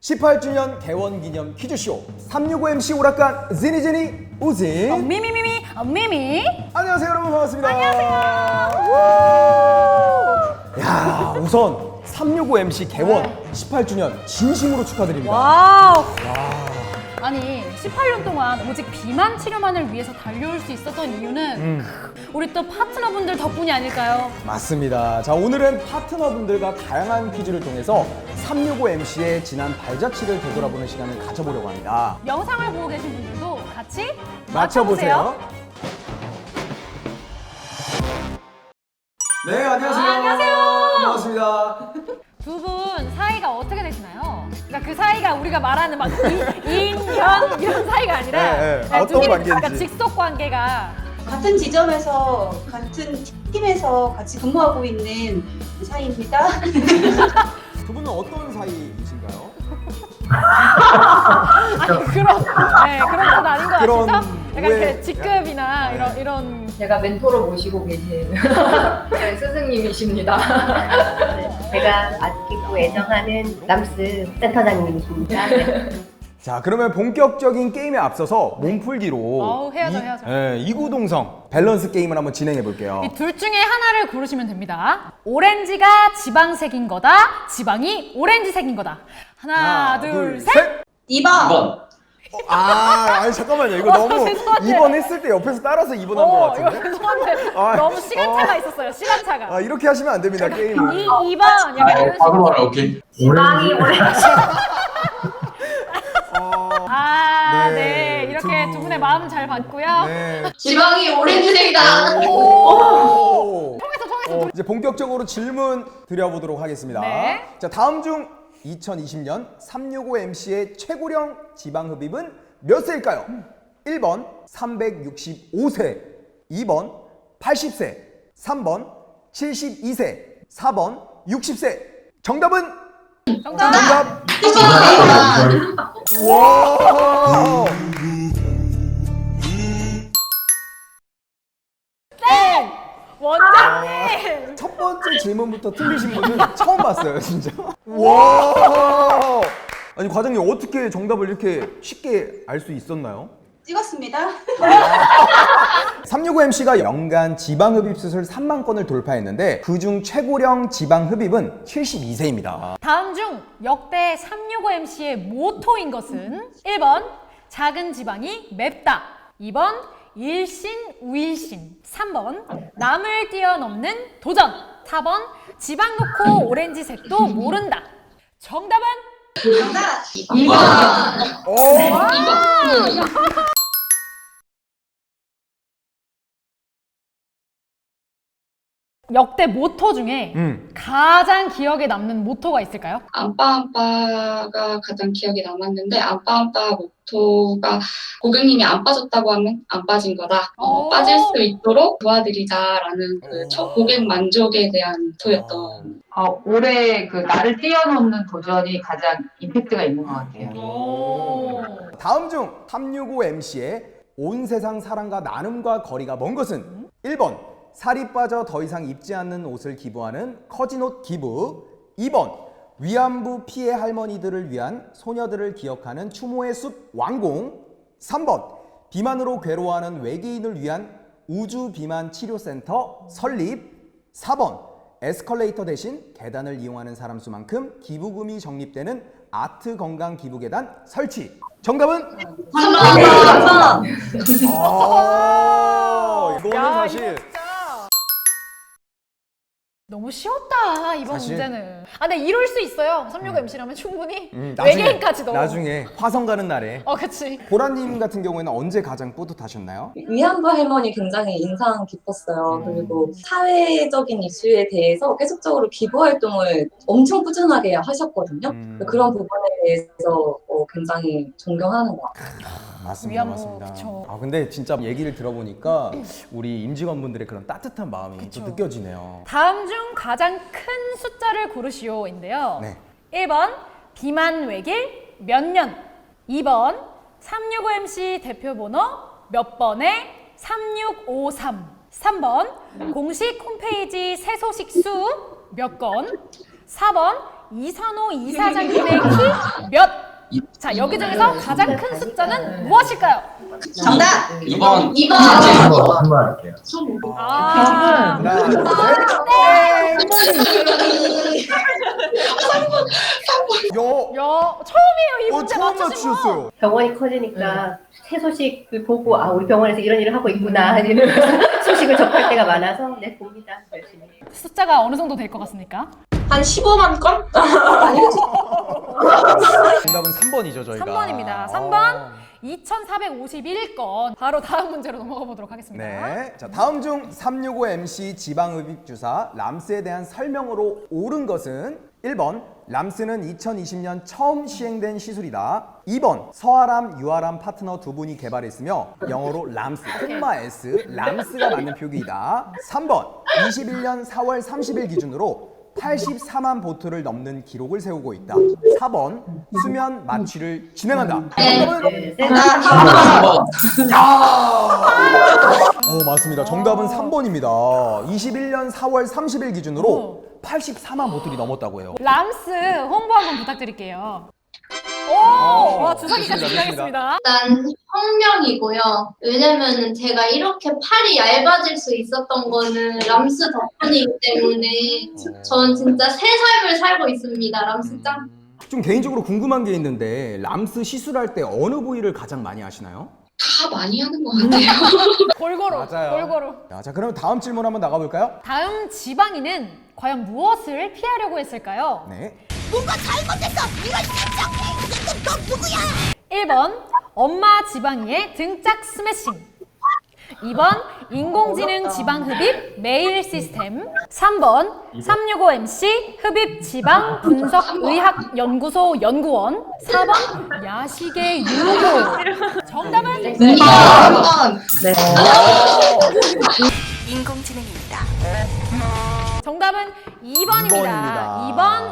18주년 개원 기념 퀴즈쇼. 365MC 오락관 지니지니 우진. 어, 미미미미 어, 미미. 안녕하세요 여러분. 반갑습니다. 안녕하세요. 야 우선 365MC 개원 18주년 진심으로 축하드립니다. 와우. 아니 18년 동안 오직 비만 치료만을 위해서 달려올 수 있었던 이유는 우리 또 파트너분들 덕분이 아닐까요? 맞습니다. 자 오늘은 파트너분들과 다양한 퀴즈를 통해서 365MC의 지난 발자취를 되돌아보는 시간을 가져보려고 합니다 영상을 보고 계신 분들도 같이 맞춰보세요. 네, 안녕하세요. 아, 안녕하세요. 반갑습니다. 두 분 사이가 어떻게 되시나요? 그러니까 그 사이가 우리가 말하는 막 이- 인연 이런 사이가 아니라 네, 네. 그냥 어떤 둘이 관계인지. 그러니까 직속 관계가 같은 지점에서 같은 팀에서 같이 근무하고 있는 사이입니다. 두 분은 어떤 사이이신가요? 아니 그런 네 그런 건 아닌 것 그런 같아서 약간 오해- 그 직급이나 네. 이런 이런 제가 멘토로 모시고 계신 네, 스승님이십니다. 제가 아끼고 애정하는 람스 센터장님이십니다. 네. 자, 그러면 본격적인 게임에 앞서서 몸풀기로 어우, 해야죠, 이, 해야죠. 네, 이구동성 밸런스 게임을 한번 진행해 볼게요. 이 둘 중에 하나를 고르시면 됩니다. 오렌지가 지방색인 거다. 지방이 오렌지색인 거다. 하나, 둘, 셋. 2번. 아, 아니 잠깐만요. 이거 어, 너무 죄송한데. 2번 했을 때 옆에서 따라서 2번 한 것 어, 이거 같은데. 죄송한데 아, 너무 시간차가 어. 있었어요. 시간차가. 아, 이렇게 하시면 안 됩니다. 게임을. 이 2번 약간 이런 바로 식으로. 말해, 오케이. 지방이 오렌지. 어, 아, 네. 네. 이렇게 두- 두 분의 마음 잘 봤고요. 네. 지방이 오렌지색이다. 오. 통해서 통해서 어, 이제 본격적으로 질문 드려보도록 하겠습니다. 네. 자, 다음 중 2020년 365MC의 최고령 지방 흡입은 몇 세일까요? 1번 365세, 2번 80세, 3번 72세, 4번 60세. 정답은 정답. 정답. 와! 원장님. 첫 번째 질문부터 틀리신 분은 처음 봤어요, 진짜. 와! 아니, 과장님 어떻게 정답을 이렇게 쉽게 알 수 있었나요? 찍었습니다. 365MC가 연간 지방흡입 수술 3만 건을 돌파했는데 그중 최고령 지방흡입은 72세입니다. 다음 중 역대 365MC의 모토인 것은 1번 작은 지방이 맵다 2번 일신 우일신 3번 남을 뛰어넘는 도전 4번 지방 놓고 오렌지색도 모른다 정답은 정답. 2번. 역대 모토 중에 음. 가장 기억에 남는 모토가 있을까요? 안빠안빠가 가장 기억에 남았는데 안빠안빠 모토가 고객님이 안 빠졌다고 하면 안 빠진 거다. 어, 오. 빠질 수 있도록 도와드리자라는 오. 그첫 고객 만족에 대한 모토였던 어, 올해 그 나를 뛰어넘는 도전이 가장 임팩트가 있는 것 같아요. 다음 중 365MC의 온 세상 사랑과 나눔과 거리가 먼 것은 1번 살이 빠져 더 이상 입지 않는 옷을 기부하는 커진 옷 기부 2번 위안부 피해 할머니들을 위한 소녀들을 기억하는 추모의 숲 완공 3번 비만으로 괴로워하는 외계인을 위한 우주 비만 치료센터 설립 4번 에스컬레이터 대신 계단을 이용하는 사람 수만큼 기부금이 적립되는 아트 건강 기부 계단 설치. 정답은? 3번. 아, 이거는 야, 사실 이거 진짜 너무 쉬웠다 이번 사실- 문제는. 아, 근데 이룰 수 있어요. 365MC라면 충분히 음, 나중에, 외계인까지도. 나중에 화성 가는 날에 어, 그치. 보라님 같은 경우에는 언제 가장 뿌듯하셨나요? 위안부 할머니 굉장히 인상 깊었어요. 그리고 사회적인 이슈에 대해서 계속적으로 기부 활동을 엄청 꾸준하게 하셨거든요. 음. 그런 부분에 대해서 어, 굉장히 존경하는 것 같아요. 맞습니다, 위안부, 맞습니다. 그쵸. 아 근데 진짜 얘기를 들어보니까 우리 임직원분들의 그런 따뜻한 마음이 그쵸. 또 느껴지네요. 다음 중 가장 큰 숫자를 고르시오인데요. 네. 1번 비만 외길 몇 년. 2번 365MC 대표 번호 몇 번에 3653. 3번 공식 홈페이지 새 소식 수 몇 건. 4번 이산호 이사장님의 키 몇? 자, 여기 중에서 가장 큰 숫자는 무엇일까요? 정답. 2번. 2번. 한번 할게요. 아, 하나, 둘, 셋. 요, 여, 처음이에요. 이 어, 문제 처음 맞추신 거. 맞추셨어요. 병원이 커지니까 새 소식을 보고 아 우리 병원에서 이런 일을 하고 있구나 하는 소식을 접할 때가 많아서 네 봅니다 열심히. 숫자가 어느 정도 될 것 같습니까? 한 15만 건? 정답은 3번이죠, 저희가. 3번입니다. 3번 2451건. 바로 다음 문제로 넘어가 보도록 하겠습니다. 네. 자, 다음 중 365MC 지방흡입 주사 람스에 대한 설명으로 옳은 것은 1번 람스는 2020년 처음 시행된 시술이다. 2번 서아람, 유아람 파트너 두 분이 개발했으며 영어로 람스, 콤마 S, 람스가 맞는 표기이다. 3번 21년 4월 30일 기준으로 84만 보트를 넘는 기록을 세우고 있다. 4번 수면 마취를 진행한다. 정답은 네, 셋. 정답. 4번. 오, 맞습니다. 정답은 3번입니다. 21년 4월 30일 기준으로 84만 보틀이 넘었다고 해요. 람스 홍보 한번 부탁드릴게요. 오! 어, 와, 주사기가 좋습니다, 등장했습니다. 일단 혁명이고요. 왜냐면은 제가 이렇게 팔이 얇아질 수 있었던 거는 람스 덕분이기 때문에 전 진짜 새 삶을 살고 있습니다. 람스 짱. 좀 개인적으로 궁금한 게 있는데 람스 시술할 때 어느 부위를 가장 많이 하시나요? 다 많이 하는 것 같아요. 골고루, 맞아요. 골고루. 야, 자, 그럼 다음 질문 한번 나가 볼까요? 다음 지방인은 과연 무엇을 피하려고 했을까요? 네. 1번 엄마 지방이의 등짝 스매싱. 2번 인공지능 지방 흡입 메일 시스템. 3번 365MC 흡입 지방 분석 의학 연구소 연구원. 4번 야식의 유혹 정답은 네. 2번. 정답은 2번입니다. 이번입니다.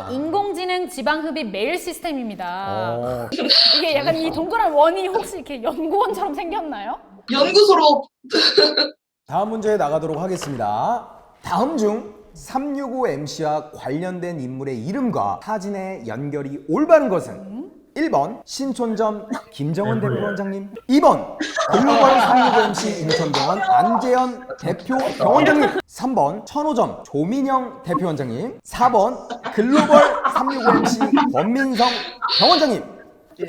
2번 인공지능 지방 흡입 메일 시스템입니다. 어, 이게 약간 이 동그란 원이 혹시 이렇게 연구원처럼 생겼나요? 연구소로 다음 문제 나가도록 하겠습니다. 다음 중 365MC와 관련된 인물의 이름과 사진의 연결이 올바른 것은 1번 신촌점 김정은 대표 원장님. 2번 글로벌 365MC 인천병원 안재현 대표 병원장님. 3번 천호점 조민영 대표 원장님. 4번 글로벌 365MC 권민성 병원장님.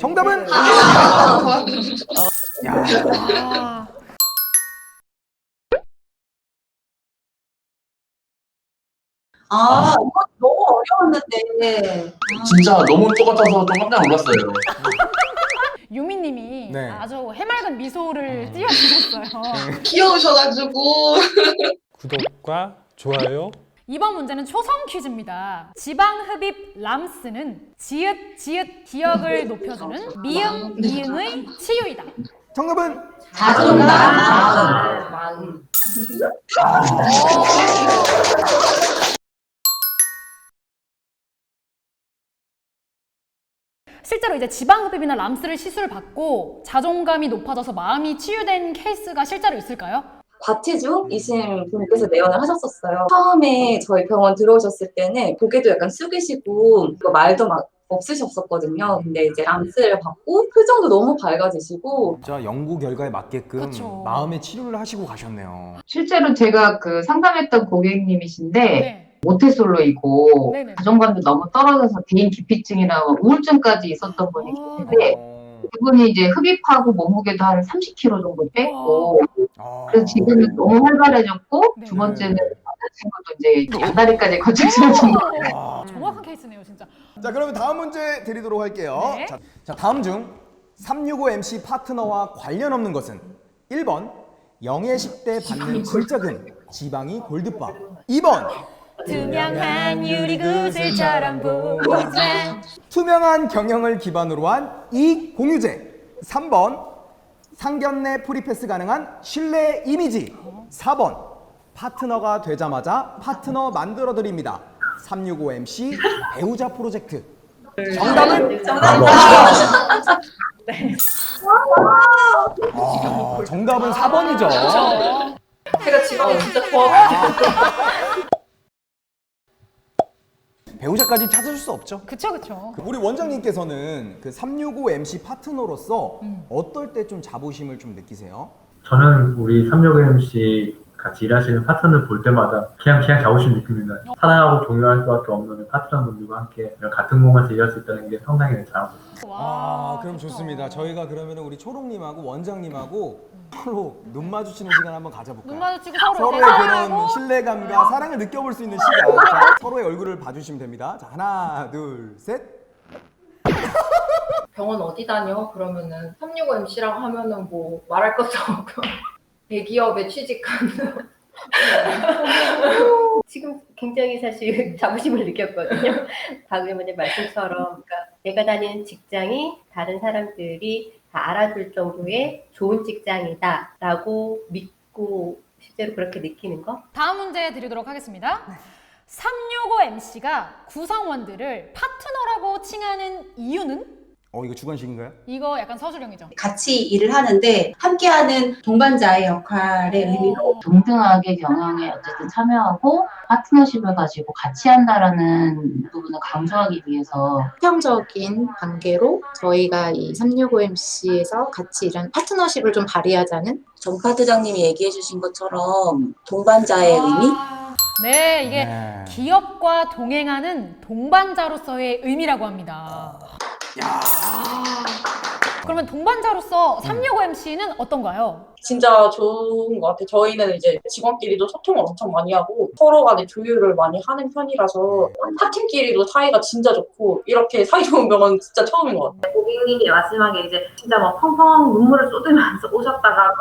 정답은? 야, 아, 아, 이거 너무 어려웠는데. 진짜 너무 똑같아서 좀 깜짝 놀랐어요. 유미님이 네. 아주 해맑은 미소를 띄워주셨어요. 귀여우셔가지고 구독과 좋아요. 이번 문제는 초성 퀴즈입니다. 지방 흡입 람스는 지읒 지읒 기억을 높여주는 미음 미음의 치유이다. 정답은 자존감. 마음. 실제로 이제 지방 흡입이나 람스를 시술을 받고 자존감이 높아져서 마음이 치유된 케이스가 실제로 있을까요? 과체중이신 분께서 내원을 하셨었어요. 처음에 저희 병원 들어오셨을 때는 고개도 약간 숙이시고 그 말도 막 없으셨었거든요. 근데 이제 람스를 받고 표정도 너무 밝아지시고 진짜 연구 결과에 맞게끔 그쵸. 마음의 치료를 하시고 가셨네요. 실제로 제가 그 상담했던 고객님이신데 네. 모태솔로이고 네네. 자존감도 너무 떨어져서 개인 기피증이나 우울증까지 있었던 분이 아, 계신데 어, 그분이 이제 흡입하고 몸무게도 한 30kg 정도 뺐고 아. 그래서 지금은 너무 활발해졌고 네. 두 번째는 남자친구도 이제 양다리까지 거칠지는 정도로 아. 정확한 케이스네요, 진짜. 자, 그러면 다음 문제 드리도록 할게요. 네. 자, 자, 다음 중 365MC 파트너와 관련 없는 것은 1번 영예식 때 받는 질적은 지방이 골드바 2번 투명한 유리구슬처럼 보이자. 투명한 경영을 기반으로 한 이익 공유제. 3번. 상견례 프리패스 가능한 신뢰 이미지. 4번. 파트너가 되자마자 파트너 만들어 드립니다. 365MC 배우자 프로젝트. 정답은? 아, 정답은 4번이죠. 제가 지방을 진짜 좋아하고 배우자까지 찾을 수 없죠. 그쵸 그쵸. 우리 원장님께서는 그 365 MC 파트너로서 음. 어떨 때 좀 자부심을 좀 느끼세요? 저는 우리 365MC 같이 일하시는 파트너를 볼 때마다 그냥 그냥 자부심 느낍니다. 사랑하고 존경할 수밖에 없는 파트너분들과 함께 이런 같은 공간에서 일할 수 있다는 게 상당히 자랑스럽습니다. 아, 그럼 좋다. 좋습니다. 저희가 그러면 우리 초롱님하고 원장님하고 서로 눈 마주치는 시간 한번 가져볼까요? 눈 마주치고 서로 서로의 그런 신뢰감과 사랑을 느껴볼 수 있는 시간. 자, 서로의 얼굴을 봐주시면 됩니다. 자, 하나, 둘, 셋. 병원 어디 다녀? 그러면은 365 MC라고 하면은 뭐 말할 것도 없고 대기업에 취직한 지금 굉장히 사실 자부심을 느꼈거든요. 박의원님 말씀처럼 그러니까 내가 다니는 직장이 다른 사람들이 다 알아줄 정도의 좋은 직장이다라고 믿고 실제로 그렇게 느끼는 거. 다음 문제 드리도록 하겠습니다. 365 MC가 구성원들을 파트너라고 칭하는 이유는? 어, 이거 주관식인가요? 이거 약간 서술형이죠. 같이 일을 하는데 함께하는 동반자의 역할의 의미로 동등하게 경영에 어쨌든 참여하고 파트너십을 가지고 같이 한다라는 부분을 강조하기 위해서 수평적인 관계로 저희가 이 365MC에서 같이 이런 파트너십을 좀 발휘하자는 정 파트장님이 얘기해 주신 것처럼 동반자의 의미? 네, 이게 네. 기업과 동행하는 동반자로서의 의미라고 합니다. 그러면 동반자로서 365 MC는 어떤가요? 진짜 좋은 것 같아요. 저희는 이제 직원끼리도 소통을 엄청 많이 하고 서로 간에 조율을 많이 하는 편이라서 타팀끼리도 사이가 진짜 좋고 이렇게 사이 좋은 병원 진짜 처음인 것 같아요. 고객님이 마지막에 이제 진짜 뭐 펑펑 눈물을 쏟으면서 오셨다가도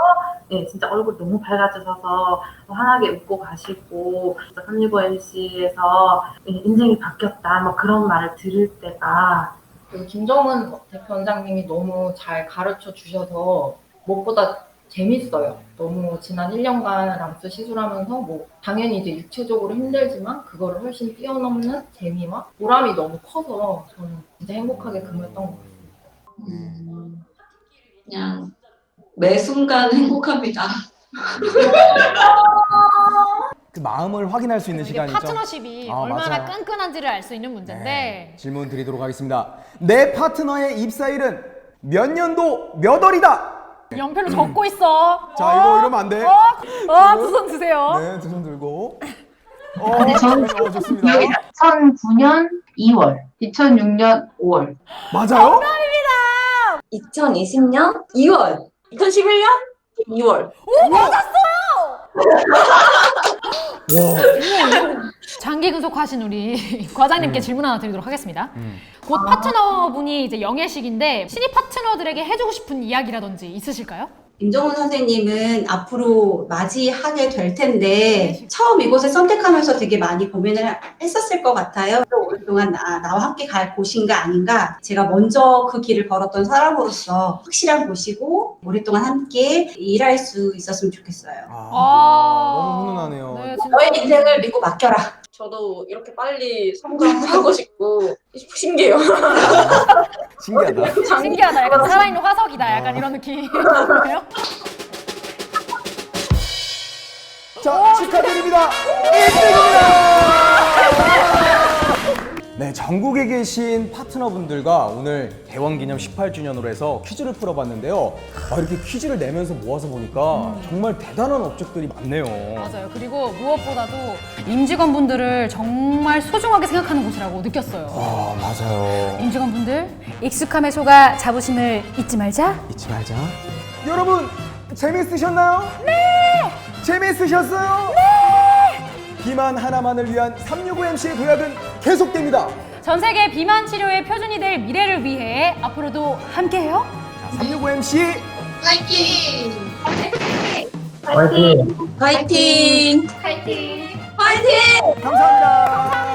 네, 진짜 얼굴 너무 밝아지셔서 환하게 웃고 가시고 진짜 365 MC에서 인생이 바뀌었다 뭐 그런 말을 들을 때가 그리고 김정은 대표 원장님이 너무 잘 가르쳐 주셔서 무엇보다 재밌어요. 너무 지난 1년간 람스 시술하면서 뭐 당연히 이제 육체적으로 힘들지만 그거를 훨씬 뛰어넘는 재미와 보람이 너무 커서 저는 진짜 행복하게 근무했던 것 같아요. 음, 그냥 매 순간 행복합니다. 그 마음을 확인할 수 있는 이게 시간이죠. 파트너십이 아, 얼마나 맞아요. 끈끈한지를 알 수 있는 문제인데 네, 질문 드리도록 하겠습니다. 내 파트너의 입사일은 몇 년도 몇 월이다. 연필로 적고 있어. 네. 자, 이거 이러면 안 돼. 어, 어, 두손 드세요. 네, 두 손 들고. 어, 근데 저는 어, 좋습니다. 2009년 2월, 2006년 5월. 맞아요? 2020년 2월, 2011년 2월. 장기 근속하신 우리 과장님께 질문 하나 드리도록 하겠습니다. 곧 파트너분이 이제 영예식인데 신입 파트너들에게 해주고 싶은 이야기라든지 있으실까요? 임정훈 선생님은 앞으로 맞이하게 될 텐데 처음 이곳을 선택하면서 되게 많이 고민을 하- 했었을 것 같아요. 또 오랫동안 나, 나와 함께 갈 곳인가 아닌가 제가 먼저 그 길을 걸었던 사람으로서 확실한 곳이고 오랫동안 함께 일할 수 있었으면 좋겠어요. 아, 너무 훈훈하네요. 네, 진짜. 너의 인생을 믿고 맡겨라. 저도 이렇게 빨리 성장하고 싶고 신기해요. 신기하다. 신기하다. 약간 살아있는 화석이다. 약간 이런 느낌이에요. 자, 축하드립니다. 1등입니다. 네, 전국에 계신 파트너분들과 오늘 대왕기념 18주년으로 해서 퀴즈를 풀어봤는데요. 아, 이렇게 퀴즈를 내면서 모아서 보니까 정말 대단한 업적들이 많네요. 맞아요. 그리고 무엇보다도 임직원분들을 정말 소중하게 생각하는 곳이라고 느꼈어요. 아, 맞아요. 임직원분들 익숙함에 속아 자부심을 잊지 말자. 잊지 말자. 여러분, 재밌으셨나요? 네! 재밌으셨어요? 네! 비만 하나만을 위한 365MC의 도약은 계속됩니다. 전 세계 비만 치료의 표준이 될 미래를 위해 앞으로도 함께해요. 365MC 파이팅! 화이팅! 화이팅! 파이팅! 화이팅! 감사합니다.